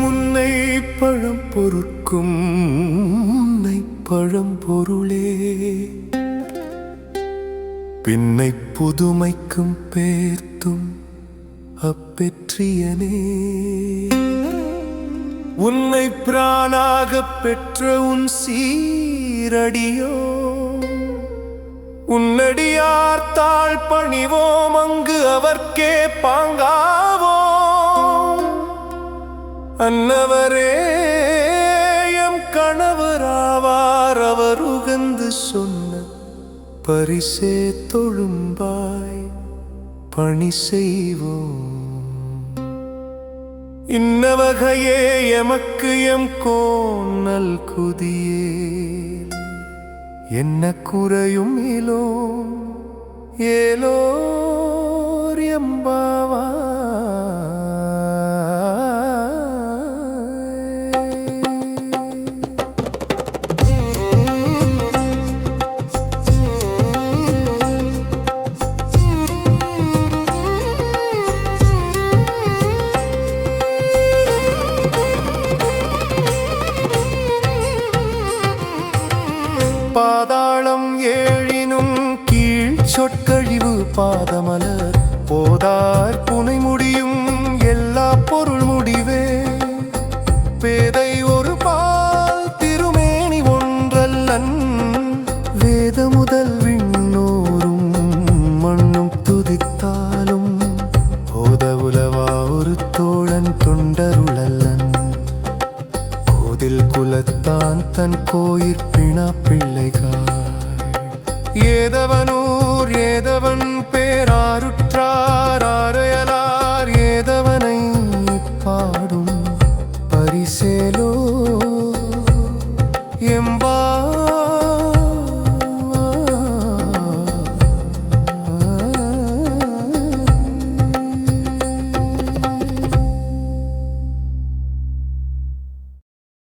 முன்னை பழம் பொருட்கும் முன்னை பழம் பொருளே. பின்னை புதுமைக்கும் பேர்த்தும் அப்பெற்றியனே. உன்னை பிரானாகப் பெற்ற உன் சீரடியோ? உன்னடியார் தாழ் பணிவோம் அங்கு அவர்க்கே பாங்காவோம் அன்னவரே எம் கணவராவார் அவர் உகந்து சொன்ன பரிசே தொழும்பாய் பணி செய்வோம். இன்னவகையே எமக்கு எம் கோணல் குதியே. என்ன குறையும் இலோ ஏலோ? பாதாளம் ஏழினும் கீழ் சொற்கழிவு பாதமலர் போதார் புனை முடியும் எல்லா பொருள் முடிவே. பேதை ஒரு பால் திருமேனி ஒன்றல்லன். வேத முதல் விண்ணோரும் மண்ணும் துதித்தாலும். போத உலவா ஒரு தோழன் தொண்டருளல்லன். கோதில் குலத்தான் தன் கோயிற்பிணா பிள்ளைகாய் ஏதவனூர் ஏதவன் பேராருற்றார் ஆரையலார் ஏதவனை பாடும் பரிசேலோ எம்பா